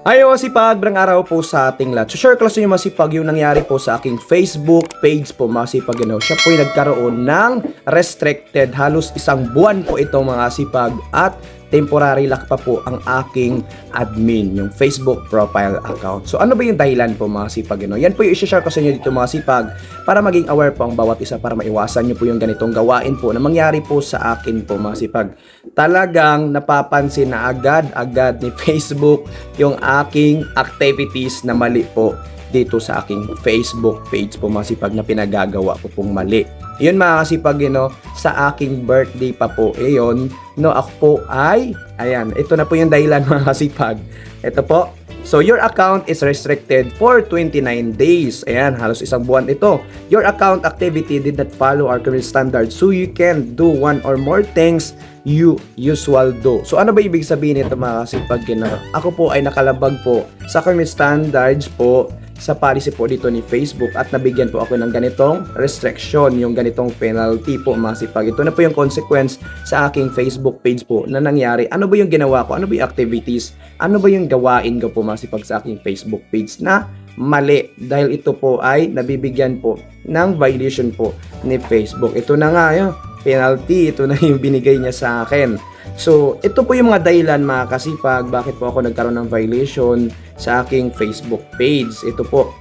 Ayaw masipag, brang araw po sa ating lahat. So, share ko lang sa inyo masipag yung nangyari po sa aking Facebook page po masipag. Know, siya po yung nagkaroon ng restricted. Halos isang buwan po ito mga sipag at temporary lock pa po ang aking admin, yung Facebook profile account. So ano ba yung dahilan po mga sipag? You know? Yan po yung isi-share ko sa inyo dito mga sipag para maging aware po ang bawat isa para maiwasan nyo po yung ganitong gawain po na mangyari po sa akin po mga sipag. Talagang napapansin na agad-agad ni Facebook yung aking activities na mali po dito sa aking Facebook page po mga sipag na pinagagawa ko pong mali. Yun mga kasipag, you know, sa aking birthday pa po, iyon, no, ako po ay, ayan, ito na po yung dahilan mga kasipag. Ito po, So, your account is restricted for 29 days. Ayan, halos isang buwan ito. Your account activity did not follow our current standards. So, you can do one or more things you usual do. So, ano ba ibig sabihin nito mga kasipag? Ako po ay nakalabag po sa current standards po sa policy po dito ni Facebook at nabigyan po ako ng ganitong restriction, yung ganitong penalty po mga sipag. Ito na po yung consequence sa aking Facebook page po na nangyari. Ano ba yung ginawa ko? Ano ba yung activities? Ano ba yung gawain ko po mga sipag sa aking Facebook page na mali dahil ito po ay nabibigyan po ng violation po ni Facebook. Ito na nga yun, penalty, ito na yung binigay niya sa akin. So, ito po yung mga dahilan mga kasipag bakit po ako nagkaroon ng violation sa aking Facebook page. Ito po.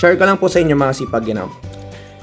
Share ko lang po sa inyo mga sipag know.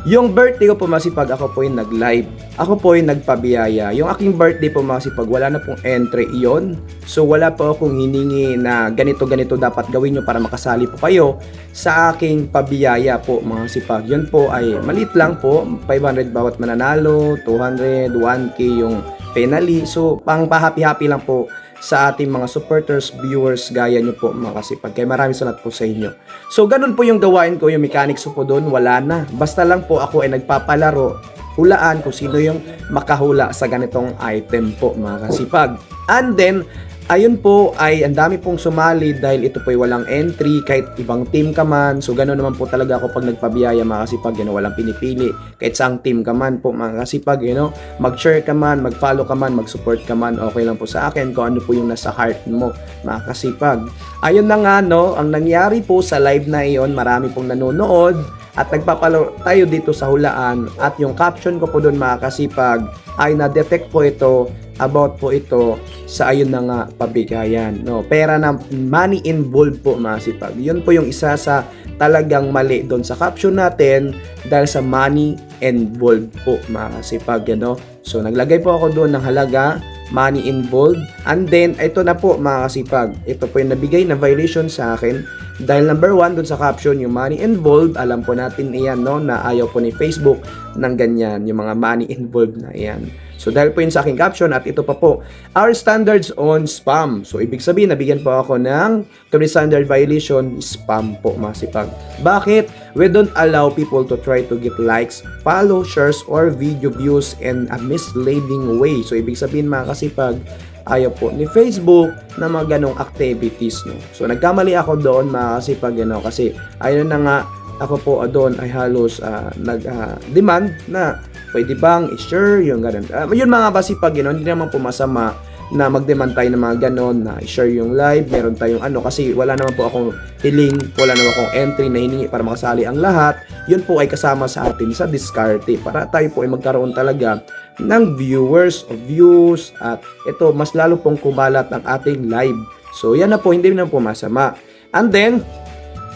Yung birthday ko po masipag ako po yung nag-live. Ako po yung nagpabiyaya. Yung aking birthday po masipag wala na pong entry iyon. So wala po akong hiningi na ganito ganito dapat gawin nyo para makasali po kayo sa aking pabiyaya po mga sipag. Yun po ay maliit lang po. 500 bawat mananalo, 200, 1k yung penalty. So pang pahappy-happy lang po sa ating mga supporters, viewers, gaya nyo po mga kasipag. Kaya maraming salamat po sa inyo. So, ganun po yung gawain ko, yung mechanics ko po doon, wala na. Basta lang po ako ay nagpapalaro, hulaan kung sino yung makahula sa ganitong item po mga kasipag. And then, ayun po ay ang dami pong sumali dahil ito po ay walang entry kahit ibang team ka man. So ganoon naman po talaga ako pag nagpabiyaya mga kasipag, you walang pinipili. Kahit saang team ka man po mga kasipag, you know, mag-share ka man, mag-follow ka man, mag-support ka man, okay lang po sa akin kung ano po yung nasa heart mo mga kasipag. Ayun na nga no, ang nangyari po sa live na iyon, marami pong nanonood at nagpapalo tayo dito sa hulaan at yung caption ko po doon mga kasipag ay na-detect po ito about po ito sa ayun na nga pabigayan. No, pera na money involved po mga sipag. Yun po yung isa sa talagang mali doon sa caption natin dahil sa money involved po mga sipag. Ano? So naglagay po ako doon ng halaga money involved. And then, ito na po mga kasipag. Ito po yung nabigay na violation sa akin. Dahil number one, dun sa caption, yung money involved, alam po natin iyan, no, na ayaw po ni Facebook ng ganyan, yung mga money involved na iyan. So dahil po yun sa aking caption at ito pa po, our standards on spam. So ibig sabihin, nabigyan po ako ng community standard violation, spam po masipag. Bakit? We don't allow people to try to get likes, follow, shares, or video views in a misleading way. So ibig sabihin mga kasipag, ayaw po ni Facebook na mga ganong activities. No? So nagkamali ako doon mga kasipag, know, kasi ayun na nga, ako po uh, doon ay halos uh, nag-demand na pwede bang i-share yung ganun. Uh, yun mga basipag, you know, hindi naman po masama na mag-demand tayo ng mga ganon na i-share yung live, meron tayong ano kasi wala naman po akong hiling, wala naman akong entry na hiningi para makasali ang lahat. Yun po ay kasama sa atin sa discarte para tayo po ay magkaroon talaga ng viewers o views at ito mas lalo pong kumalat ang ating live. So yan na po, hindi na po masama. And then,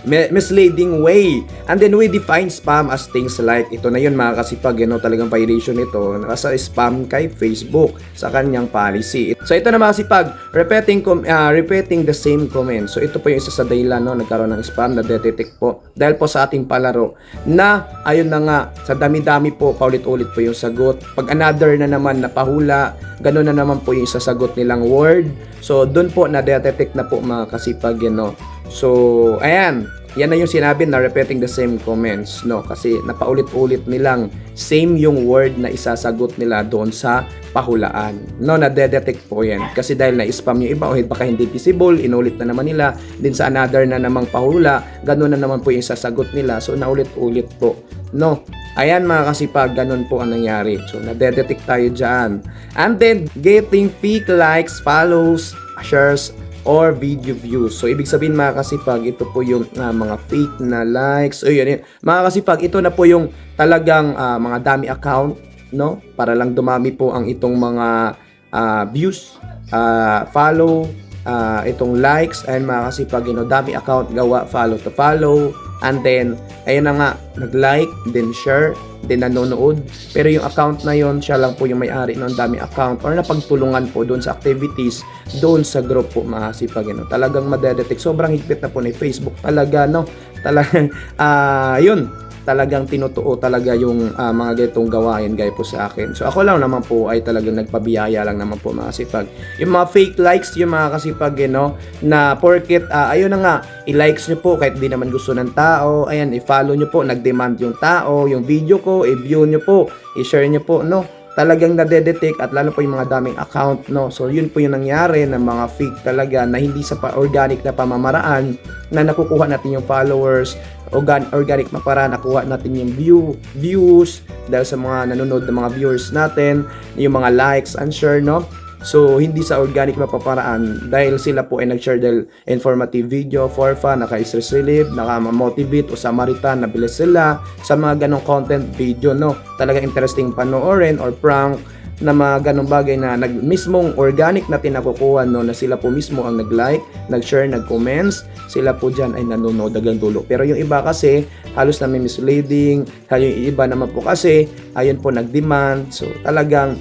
misleading way. And then we define spam as things like, ito na yun mga kasipag, you know, talagang violation ito, nasa spam kay Facebook sa kanyang policy. So ito na mga kasipag, repeating, com- uh, repeating the same comment. So ito po yung isa sa dahilan, no, nagkaroon ng spam na detect po. Dahil po sa ating palaro, na ayun na nga, sa dami-dami po, paulit-ulit po yung sagot. Pag another na naman na pahula, ganun na naman po yung isasagot nilang word. So doon po na-detect na po mga kasipag, you know, So, ayan. Yan na yung sinabi na repeating the same comments, no? Kasi napaulit-ulit nilang same yung word na isasagot nila doon sa pahulaan. No, na-detect po yan. Kasi dahil na-spam yung iba o baka hindi visible, inulit na naman nila. Din sa another na namang pahula, ganun na naman po yung isasagot nila. So, naulit-ulit po. No, Ayan mga kasipag, ganun po ang nangyari. So, na-detect tayo dyan. And then, getting fake likes, follows, shares, or video views. So, ibig sabihin mga kasipag, ito po yung ah, mga fake na likes. O yun, yun. Mga kasipag, ito na po yung talagang ah, mga dami account, no? Para lang dumami po ang itong mga ah, views, ah, follow, ah, itong likes, and mga kasipag, you know, dami account, gawa, follow to follow, and then, ayun na nga, nag-like, then share, then nanonood. Pero yung account na yon siya lang po yung may-ari ng dami account or napagtulungan po doon sa activities doon sa group po mga sipag. You know. Talagang madedetect. Sobrang higpit na po ni Facebook talaga, no? Talagang, ah, yun talagang tinutuo talaga yung ah, mga ganitong gawain gaya po sa akin. So ako lang naman po ay talagang nagpabiyaya lang naman po mga kasipag. Yung mga fake likes, yung mga kasipag, you know, na porket, ah, ayun na nga, i-likes nyo po kahit di naman gusto ng tao, ayan, i-follow nyo po, nag-demand yung tao, yung video ko, i-view nyo po, i-share nyo po, no? talagang nadedetect at lalo po yung mga daming account no so yun po yung nangyari ng mga fake talaga na hindi sa pa organic na pamamaraan na nakukuha natin yung followers organ organic na para nakuha natin yung view views dahil sa mga nanonood ng mga viewers natin yung mga likes and share no So, hindi sa organic mapaparaan dahil sila po ay nag-share dahil informative video for fun, naka-stress relief, naka-motivate o samaritan, nabilis sila sa mga ganong content video, no? Talagang interesting panoorin or prank na mga ganong bagay na nag mismong organic natin nakukuha no na sila po mismo ang nag-like, nag-share, nag-comments, sila po diyan ay nanonood hanggang dulo. Pero yung iba kasi halos na may misleading, yung iba naman po kasi ayun po nag-demand. So talagang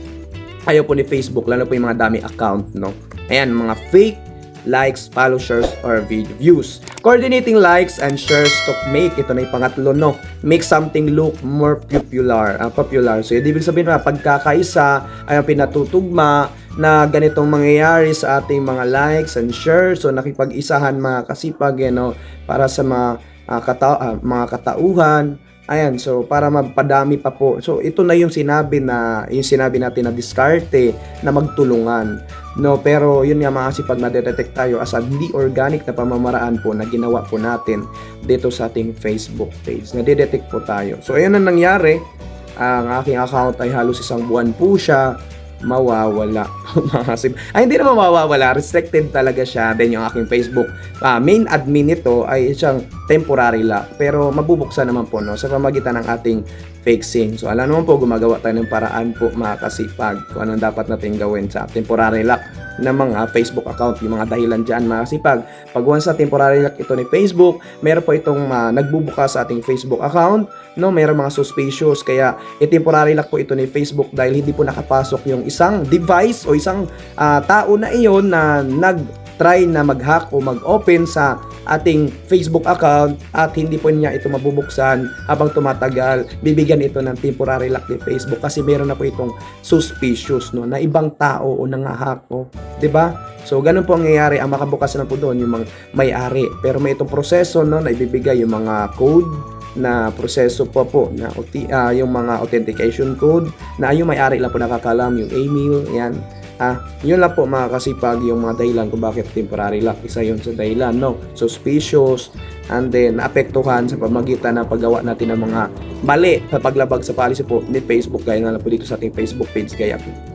ayaw po ni Facebook, lalo po yung mga dami account, no? Ayan, mga fake likes, follow, shares, or views. Coordinating likes and shares to make, ito na yung pangatlo, no? Make something look more popular. ah, popular. So, ibig sabihin na pagkakaisa ay pinatutugma na ganitong mangyayari sa ating mga likes and shares. So, nakipag-isahan mga kasipag, you know, para sa mga, ah, kata- ah, mga katauhan, Ayan, so para mapadami pa po. So ito na yung sinabi na yung sinabi natin na diskarte na magtulungan. No, pero yun nga mga kasi pag na-detect tayo as a organic na pamamaraan po na ginawa po natin dito sa ating Facebook page. Nade-detect po tayo. So ayun ang nangyari. Ang aking account ay halos isang buwan po siya mawawala. Mga ay, hindi naman mawawala. Restricted talaga siya. Then yung aking Facebook ah, main admin nito ay siyang temporary lock. Pero mabubuksan naman po no, sa pamagitan ng ating fake SIM. So alam naman po, gumagawa tayo ng paraan po mga kasipag kung anong dapat natin gawin sa temporary lock ng mga Facebook account, yung mga dahilan dyan mga kasipag. Pag once sa temporary lock ito ni Facebook, meron po itong ah, nagbubukas sa ating Facebook account, no, meron mga suspicious, kaya i-temporary lock po ito ni Facebook dahil hindi po nakapasok yung isang device o isang ah, tao na iyon na nag try na mag-hack o mag-open sa ating Facebook account at hindi po niya ito mabubuksan habang tumatagal, bibigyan ito ng temporary lock ni Facebook kasi meron na po itong suspicious no na ibang tao o nangahack o, 'di ba? So ganun po ang nangyayari, ang makabukas na po doon yung mga may-ari. Pero may itong proseso no na ibibigay yung mga code na proseso po po na ah, yung mga authentication code na yung may-ari lang po nakakalam yung email yan Ah, yun lang po mga kasipag yung mga dahilan kung bakit temporary lock. Isa yun sa dahilan, no? Suspicious, and then naapektuhan sa pamagitan ng paggawa natin ng mga mali sa paglabag sa policy po ni Facebook gaya na lang po dito sa ating Facebook page kaya po.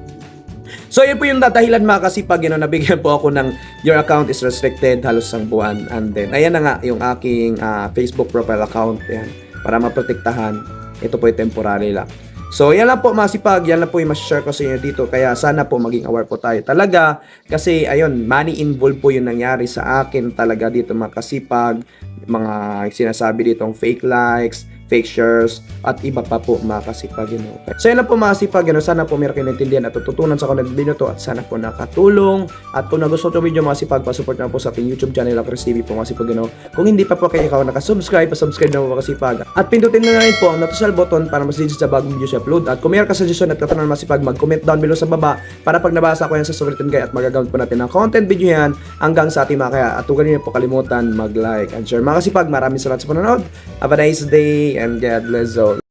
So yun po yung dahilan mga kasipag, yun, know, nabigyan po ako ng your account is restricted halos isang buwan. And then, ayan na nga yung aking ah, Facebook profile account. Yan, para maprotektahan. Ito po yung temporary lock. So, yan lang po mga sipag, yan lang po yung share ko sa inyo dito. Kaya sana po maging aware po tayo talaga. Kasi, ayun, money involved po yung nangyari sa akin talaga dito mga kasipag. Mga sinasabi ditong fake likes, shares, at iba pa po mga kasipag. You know. So, yan lang po mga sipag. You sana po meron kayo naintindihan at tututunan sa kanang video to at sana po nakatulong. At kung nagustuhan itong video mga sipag, pasupport na po sa ating YouTube channel, Chris TV po mga sipag. You. Kung hindi pa po kayo ikaw nakasubscribe, pasubscribe na po mga sipag. At pindutin na rin po ang notification button para mas sa bagong video sa upload. At kung mayroon ka suggestion at katanungan mga sipag, mag-comment down below sa baba para pag nabasa ko yan sa sulitin kayo at magagawin po natin ng content video yan hanggang sa ating mga kaya. At huwag niyo po kalimutan mag-like and share. Mga kasipag, maraming salamat sa panonood. Have a nice day and God bless all.